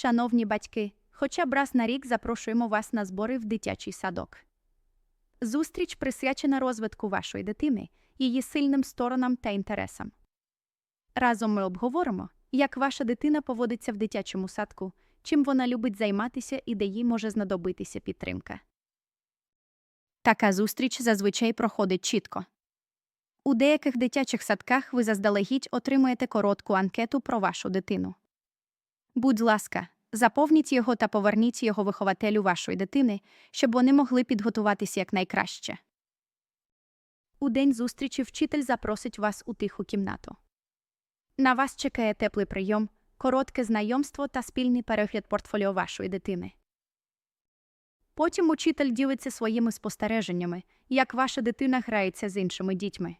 Шановні батьки, хоча б раз на рік запрошуємо вас на збори в дитячий садок. Зустріч присвячена розвитку вашої дитини, її сильним сторонам та інтересам. Разом ми обговоримо, як ваша дитина поводиться в дитячому садку, чим вона любить займатися і де їй може знадобитися підтримка. Така зустріч зазвичай проходить чітко. У деяких дитячих садках ви заздалегідь отримаєте коротку анкету про вашу дитину. Будь ласка, заповніть його та поверніть його вихователю вашої дитини, щоб вони могли підготуватися якнайкраще. У день зустрічі вчитель запросить вас у тиху кімнату. На вас чекає теплий прийом, коротке знайомство та спільний перегляд портфоліо вашої дитини. Потім учитель ділиться своїми спостереженнями, як ваша дитина грається з іншими дітьми.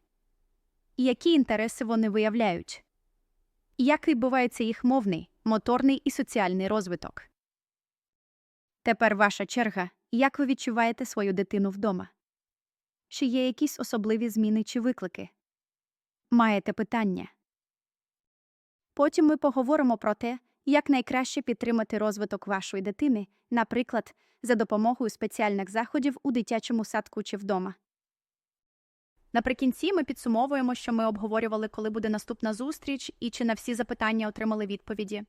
Які інтереси вони виявляють. І як відбувається їх мовний, моторний і соціальний розвиток. Тепер ваша черга, як ви відчуваєте свою дитину вдома? Чи є якісь особливі зміни чи виклики? Маєте питання? Потім ми поговоримо про те, як найкраще підтримати розвиток вашої дитини, наприклад, за допомогою спеціальних заходів у дитячому садку чи вдома. Наприкінці ми підсумовуємо, що ми обговорювали, коли буде наступна зустріч і чи на всі запитання отримали відповіді.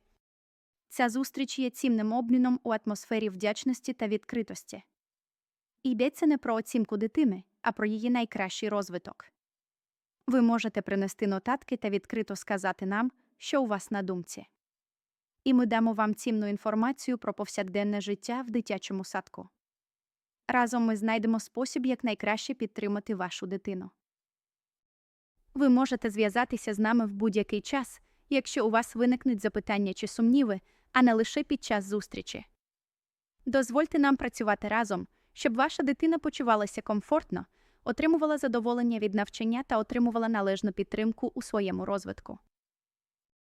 Ця зустріч є цінним обміном у атмосфері вдячності та відкритості. Йдеться не про оцінку дитини, а про її найкращий розвиток. Ви можете принести нотатки та відкрито сказати нам, що у вас на думці. І ми дамо вам цінну інформацію про повсякденне життя в дитячому садку. Разом ми знайдемо спосіб, як найкраще підтримати вашу дитину. Ви можете зв'язатися з нами в будь-який час, якщо у вас виникнуть запитання чи сумніви, а не лише під час зустрічі. Дозвольте нам працювати разом, щоб ваша дитина почувалася комфортно, отримувала задоволення від навчання та отримувала належну підтримку у своєму розвитку.